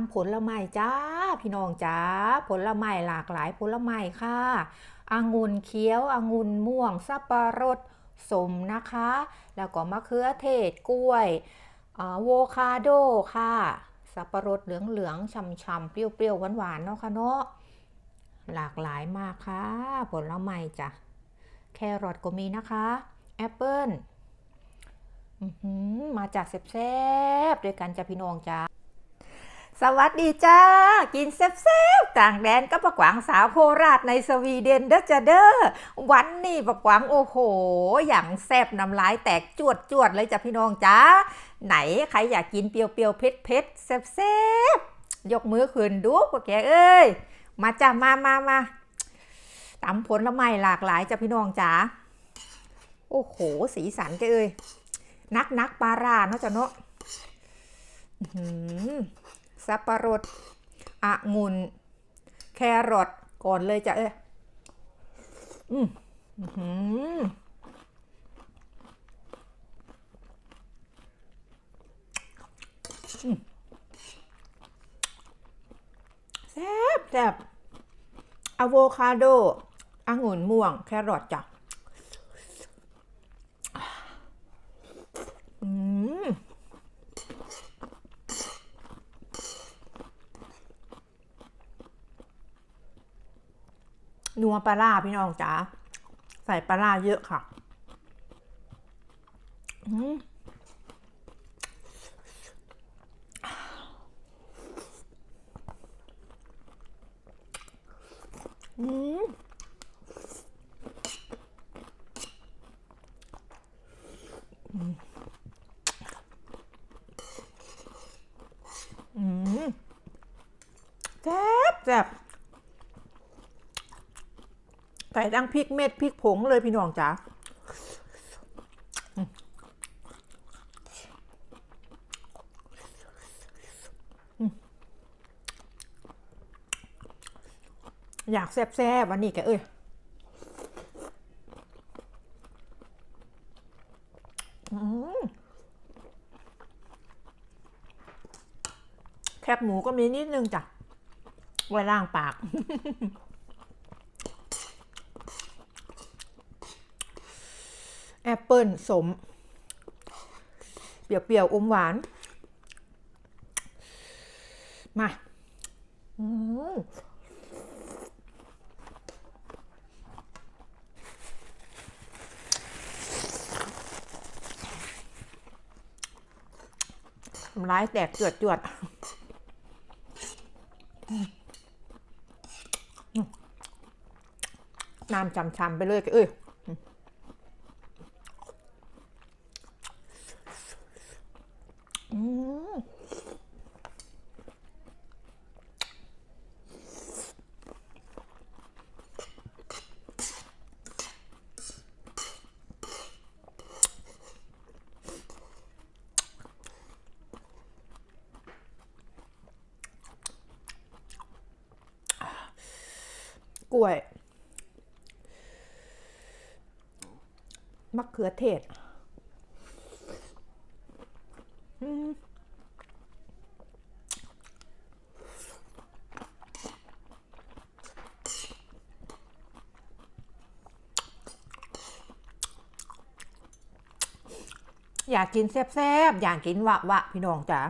ำผลไม้จ้า พี่น้องจ้า ผลไม้หลากหลายผลไม้ค่ะองุ่นเขียวองุ่นม่วงสับปะรดสมนะคะ แล้วก็มะเขือเทศกล้วยโวคาโดค่ะ สับปะรดเหลืองๆช่ำๆเปรี้ยวๆหวานๆเนาะค่ะเนาะหลากหลายมากค่ะ ผลไม้จ้ะแครอทก็มีนะคะแอปเปิ้ลมาจากแซ่บๆด้วยกันจ้ะพี่น้องจ้า สวัสดีจ้า กินแซ่บๆต่างแดนก็ประกวางสาวโคราชในสวีเดนเด้อจ้าเด้อวันนี้ประกวางโอ้โห อย่างแซ่บน้ำลายแตกจวดจวดเลยจ้ะพี่น้องจ้า ไหนใครอยากกินเปรี้ยวๆเผ็ดๆแซ่บๆยกมือขึ้นดูพวกแกเอ้ย มาจ้ามามามาตำผลไม้หลากหลายจ้ะพี่น้องจ้าโอ้โห สีสันแกเอ้ยนักนักปลาราเนาะจ้ะเนาะอื้อหือ สับปะรดองุ่นแครอทก่อนเลยจ้ะเอ้ยอืมอื้อหืออืมแซ่บแซ่บอะโวคาโดองุ่นม่วง แครอทจ้ะอืม นั วปลาร่าพี่น้องจ๋าใส่ปลาร่าเยอะค่ะอืมอืมอืมแซ่บแซ่บ ใส่ ทั้งพริกเม็ดพริกผงเลยพี่น้องจ๋าอยากแซ่บๆวันนี้แกเอ้ยแคบหมูก็มีนิดนึงจ้ะไว้ล่างปาก แอปเปิลสม เปรี้ยวๆอมหวาน มาทำร้ายแตกเจือดจวดน้ำจำๆไปเลยเอ้ย อืม กล้วย มะเขือเทศอยากกินแซ่บๆ อยากกินวะวะพี่น้องจ๋า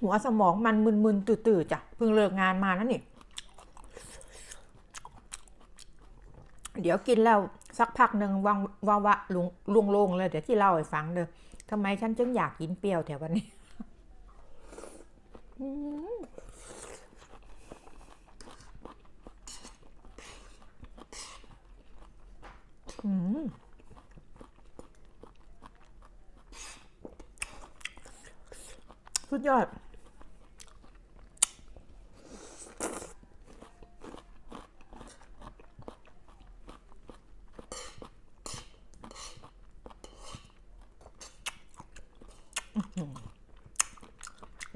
หัวสมองมันมึนๆตื่ๆจ้ะเพิ่งเลิกงานมานั่นนี่ เดี๋ยวกินแล้วสักพักหนึ่งวังวาวะลุงลุงลงเลยเดี๋ยวที่เล่าให้ฟังเด้อทำไมฉันจึงอยากกินเปรี้ยวแถววันนี้อืมอืมสุดยอด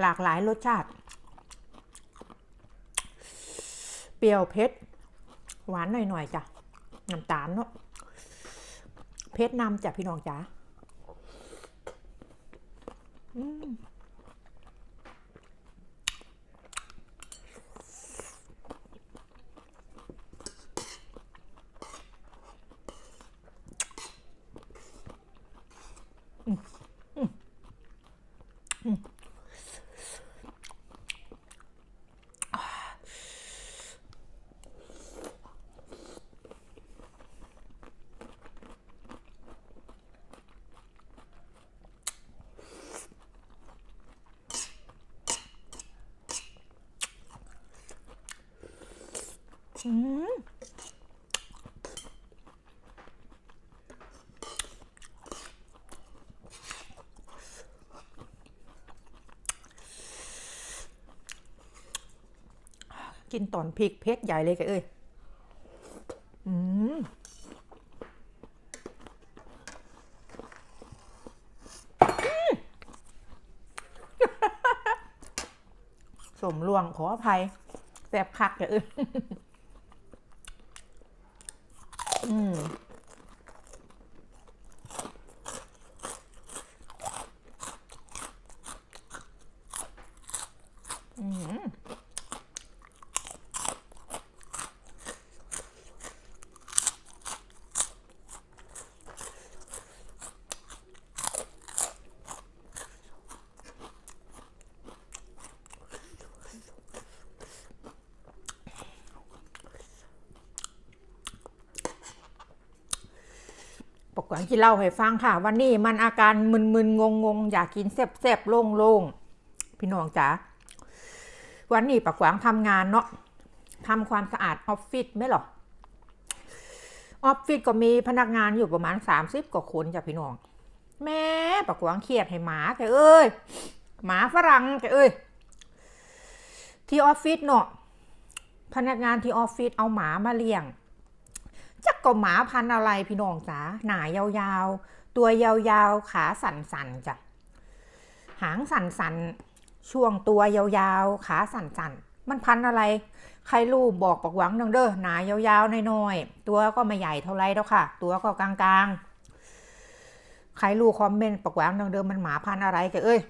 หลากหลายรสชาติ เปรี้ยวเผ็ดหวานหน่อย ๆ จ้ะ น้ำตาลเนาะเผ็ดนำจ้ะ พี่น้องจ้ะอืม กินตอนพริกเพชรใหญ่เลยแกเอ้ย อืมสมลวงขออภัยแสบคักแกเอ้ย อืม อืม ปกหวังกินเล้าให้ฟังค่ะ วันนี้มันอาการมึนๆงงๆ อยากกินแซ่บๆโล่งๆ พี่น้องจ๋าวันนี้ปกหวังทำงานเนาะทำความสะอาดออฟฟิศไหมหรอออฟฟิศก็มีพนักงานอยู่ประมาณ30กว่าคนจ้ะพี่น้อง แม่ปกหวังเครียดให้หมาแกเอ้ยหมาฝรั่งแกเอ้ยที่ออฟฟิศเนาะพนักงานที่ออฟฟิศเอาหมามาเลี้ยง ก็หมาพันธุ์อะไรพี่น้องจ๋าหนายาวๆ ตัวยาวๆ ขาสั่นๆจ้ะหางสั่นๆ ช่วงตัวยาวๆ ขาสั่นๆ มันพันธุ์อะไร ใครรู้บอกปักหวังดังเด้อหนายาวๆน้อยๆ ตัวก็ไม่ใหญ่เท่าไรแล้วค่ะ ตัวก็กลางๆ ใครรู้คอมเมนต์ปักหวังดังเดิมมันหมาพันธุ์อะไรแกเอ้ย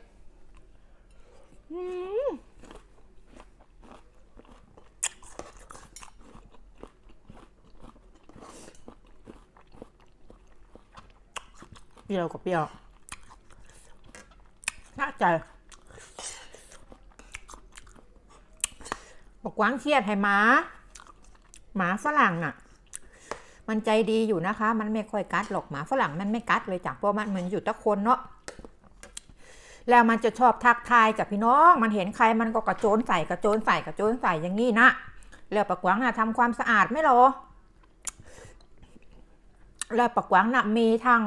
เปรี้ยวกับเปรี้ยวน่าใจบอกกวางเครียดให้หมา หมาฝรั่งน่ะ มันใจดีอยู่นะคะ มันไม่ค่อยกัดหรอกหมาฝรั่งมันไม่กัดเลยจ้ะเพราะมันเหมือนอยู่ตะคนเนาะแล้วมันจะชอบทักทายกับพี่น้อง มันเห็นใครมันก็กระโจนใส่กระโจนใส่กระโจนใส่อย่างนี้นะแล้วปะกวางน่ะทำความสะอาดไม่หรอแล้วปะกวางน่ะมีทั้ง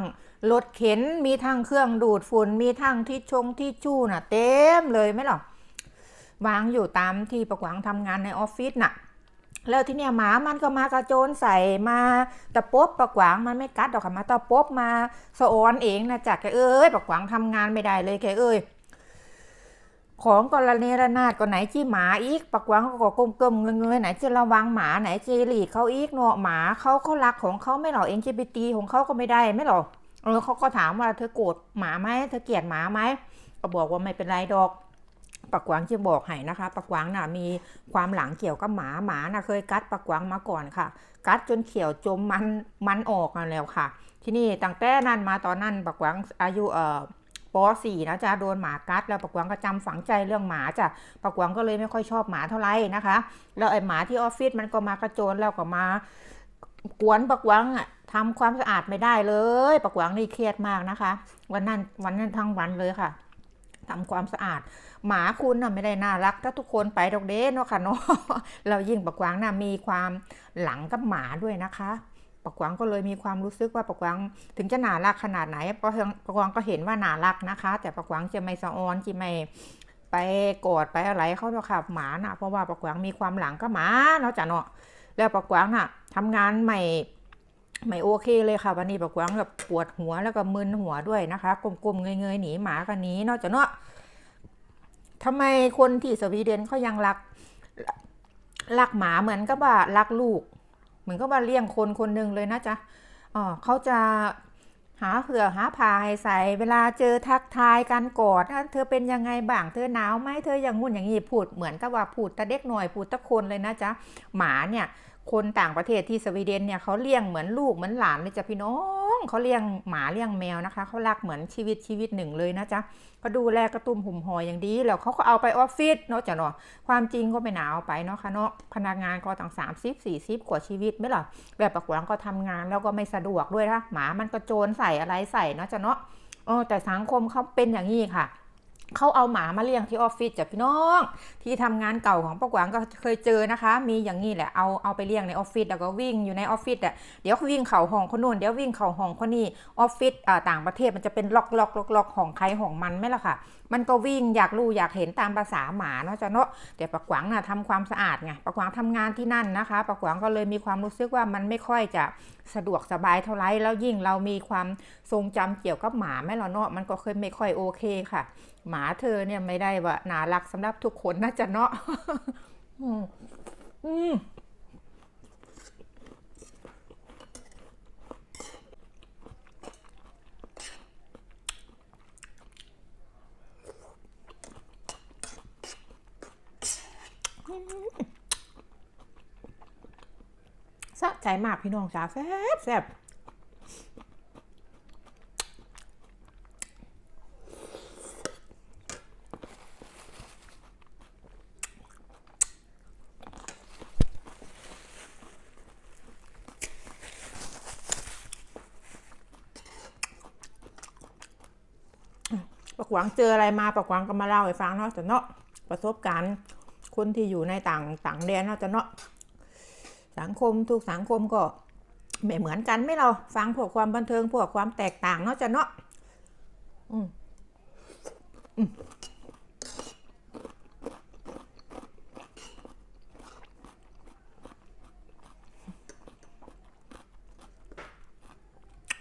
รถเข็นมีทั้งเครื่องดูดฝุ่นมีทั้งที่ชงที่จู้น่ะ เต็มเลยไหมหรอวางอยู่ตามที่ประกวางทำงานในออฟฟิศน่ะ แล้วที่เนี่ยหมามันก็มากระโจนใส่มาตะปบประกวางมันไม่กัดดอกค่ะมาตะปบมาสะออนเองนะจ๊ะแกเอ้ยประกวางทำงานไม่ได้เลยแกเอ้ยของกรณีระนาดก็ไหนจี้หมาอีกปักวังก็กลมกลมๆเงยๆไหนจะระวังหมาไหนจะหลีกเขาอีกเนาะหมาเขาเขารักของเขาไม่หรอเองจะไปตีของเขาก็ไม่ได้ไม่หรอ เออเขาก็ถามว่าเธอโกรธหมาไหมเธอเกลียดหมาไหมก็บอกว่าไม่เป็นไรดอกปักหวังจะบอกให้นะคะปักหวังน่ะมีความหลังเกี่ยวกับหมาหมาน่ะเคยกัดปักหวังมาก่อนค่ะ กัดจนเขียวจมมันมันออกมาแล้วค่ะ ที่นี่ตั้งแต่นั้นมาตอนนั้นปักหวังอายุเอ่อป .4 นะจ๊ะโดนหมากัดแล้วปักหวังก็จำฝังใจเรื่องหมาจ้ะปักหวังก็เลยไม่ค่อยชอบหมาเท่าไหร่นะคะ แล้วไอ้หมาที่ออฟฟิศมันก็มากระโจนแล้วก็มา กวนปักหวังอะทำความสะอาดไม่ได้เลยปักหวังนี่เครียดมากนะคะ วันนั้นวันนั้นทั้งวันเลยค่ะทำความสะอาด หมาคุณน่ะไม่ได้น่ารัก ถ้าทุกคนไปดอกเด้เนาะค่ะเนาะเรายิ่งปักหวังน่ะมีความหลังกับหมาด้วยนะคะปักหวังก็เลยมีความรู้สึกว่าปักหวังถึงจะน่ารักขนาดไหนปะปะกวางก็เห็นว่าน่ารักนะคะ แต่ปะกวางจะไม่สะออนจะไม่ไปกอดไปอะไรเขาหรอกค่ะหมาน่ะเพราะว่าปะกวางมีความหลังก็หมาเนาะจ้ะเนาะ แล้วปะกวางน่ะทำงานใหม่ไม่โอเคเลยค่ะ วันนี้ปะกวางแบบปวดหัวแล้วก็มึนหัวด้วยนะคะกลมๆเงยๆหนีหมากันนี้เนาะจ้ะเนาะทำไมคนที่สวีเดนเขายังรักรักหมาเหมือนกับว่ารักลูก เหมือนกับว่าเลี้ยงคนคนหนึ่งเลยนะจ๊ะอ๋อเขาจะ หาเหื่อหาผ้าให้ใส่เวลาเจอทักทายกันกอดเธอเป็นยังไงบ้างเธอหนาวไหมเธออย่างงุ่นอย่างนี้พูดเหมือนกับว่าพูดตะเด็กหน่อยพูดตะคนเลยนะจ๊ะหมาเนี่ย คนต่างประเทศที่สวีเดนเนี่ยเขาเลี้ยงเหมือนลูกเหมือนหลานเลยจ้ะพี่น้องเขาเลี้ยงหมาเลี้ยงแมวนะคะเขารักเหมือนชีวิตชีวิตหนึ่งเลยนะจ๊ะก็ดูแลกระตุ้มหุ่มห่ออย่างดีแล้วเขาก็เอาไปออฟฟิศเนาะจ้ะเนาะความจริงก็ไม่หนาวไปเนาะค่ะเนาะพนักงานก็ต่าง30 40กว่าชีวิตไหมล่ะแบบปักวังก็ทำงานแล้วก็ไม่สะดวกด้วยนะหมามันก็โจรใส่อะไรใส่เนาะจ้ะเนาะเออแต่สังคมเขาเป็นอย่างนี้ค่ะ เขาเอาหมามาเลี้ยงที่ออฟฟิศจ้ะพี่น้อง ที่ทำงานเก่าของป้ากวางก็เคยเจอนะคะ มีอย่างนี้แหละเอาเอาไปเลี้ยงในออฟฟิศแล้วก็วิ่งอยู่ในออฟฟิศอะเดี๋ยววิ่งเข่าห้องคนนู้นเดี๋ยววิ่งเข่าห้องคนนี้ออฟฟิศอ่าต่างประเทศมันจะเป็นล็อกล็อกล็อกล็อกของใครของมันไหมล่ะค่ะ มันก็วิ่งอยากรู้อยากเห็นตามภาษาหมาเนาะจ้ะเนาะแต่ปากวางน่ะทำความสะอาดไงปากวางทำงานที่นั่นนะคะปากวางก็เลยมีความรู้สึกว่ามันไม่ค่อยจะสะดวกสบายเท่าไรแล้วยิ่งเรามีความทรงจำเกี่ยวกับหมาแม่ละเนาะมันก็เคยไม่ค่อยโอเคค่ะ หมาเธอเนี่ยไม่ได้ว่าน่ารักสำหรับทุกคนนะจ๊ะเนาะอืมอืมสะ ใจมากพี่น้องจ๋าแซ่บแซ่บปากหวังเจออะไรมาปากหวังก็มาเล่าให้ฟังเนาะจะเนาะประสบการณ์คนที่อยู่ในต่างต่างแดนเนาะจะเนาะ สังคมทุกสังคมก็ไม่เหมือนกันไม่เราฟังพวกความบันเทิงพวกความแตกต่างเนาะจะเนาะอืมอืม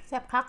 แซ่บคัก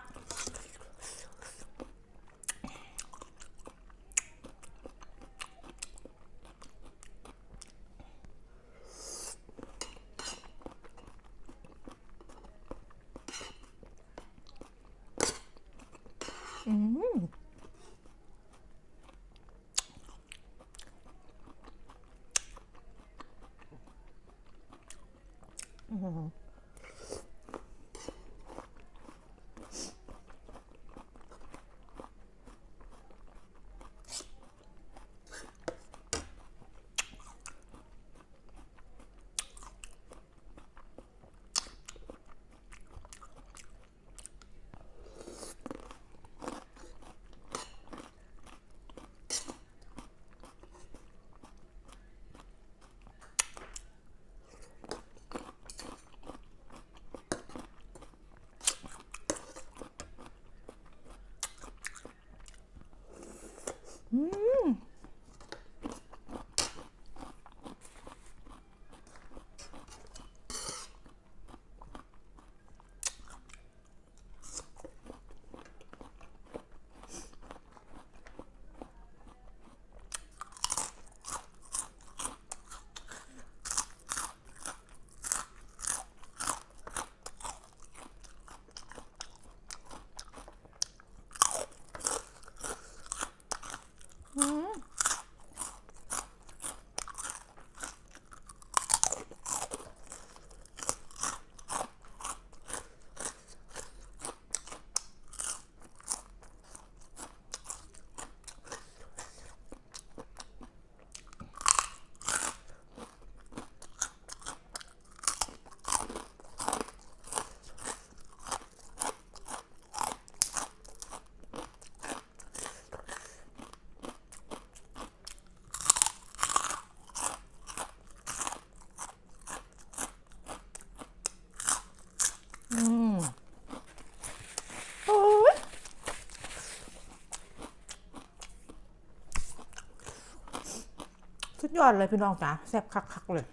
สุดยอดเลยพี่น้องจ๋าแซ่บคักๆเลย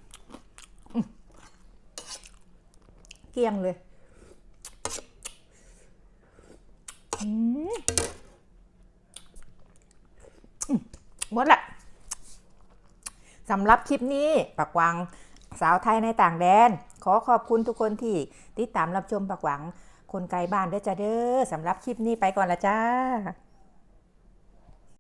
เกลี้ยงเลยอืมอืมหมดละสำหรับคลิปนี้ปากวังสาวไทยในต่างแดน ขอขอบคุณทุกคนที่ติดตามรับชมปากหวังคนไกลบ้านด้วยจ้าเด้อสำหรับคลิปนี้ไปก่อนละจ้า